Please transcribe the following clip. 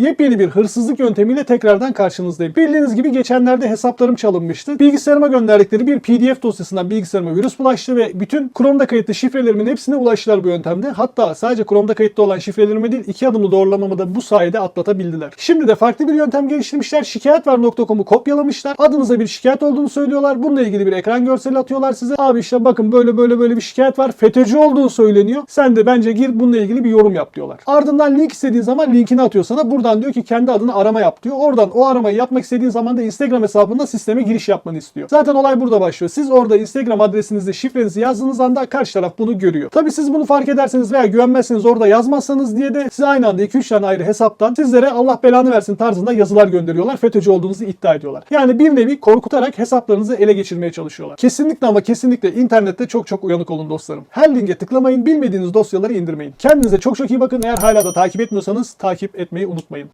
Yepyeni bir hırsızlık yöntemiyle tekrardan karşınızdayım. Bildiğiniz gibi geçenlerde hesaplarım çalınmıştı. Bilgisayarıma gönderdikleri bir PDF dosyasından bilgisayarıma virüs bulaştı ve bütün Chrome'da kayıtlı şifrelerimin hepsine ulaştılar bu yöntemde. Hatta sadece Chrome'da kayıtlı olan şifrelerime değil iki adımlı doğrulamamı da bu sayede atlatabildiler. Şimdi de farklı bir yöntem geliştirmişler. Şikayetvar.com'u kopyalamışlar. Adınıza bir şikayet olduğunu söylüyorlar. Bununla ilgili bir ekran görseli atıyorlar size. Abi işte bakın böyle böyle böyle bir şikayet var. FETÖ'cü olduğu söyleniyor. Sen de bence gir bununla ilgili bir yorum yap diyorlar. Ardından link istediğin zaman linkini atıyor sana. Buradan diyor ki kendi adını arama yap diyor. Oradan o aramayı yapmak istediğin zaman da Instagram hesabında sisteme giriş yapmanı istiyor. Zaten olay burada başlıyor. Siz orada Instagram adresinizi, şifrenizi yazdığınız anda karşı taraf bunu görüyor. Tabii siz bunu fark ederseniz veya güvenmezseniz orada yazmazsanız diye de size aynı anda 2-3 tane ayrı hesaptan sizlere Allah belanı versin tarzında yazılar gönderiyorlar. FETÖ'cü olduğunuzu iddia ediyorlar. Yani bir nevi korkutarak hesaplarınızı ele geçirmeye çalışıyorlar. Kesinlikle ama kesinlikle internette çok çok uyanık olun dostlarım. Her linke tıklamayın, bilmediğiniz dosyaları indirmeyin. Kendinize çok çok iyi bakın. Eğer hala da takip etmiyorsanız takip etmeyi unutmayın.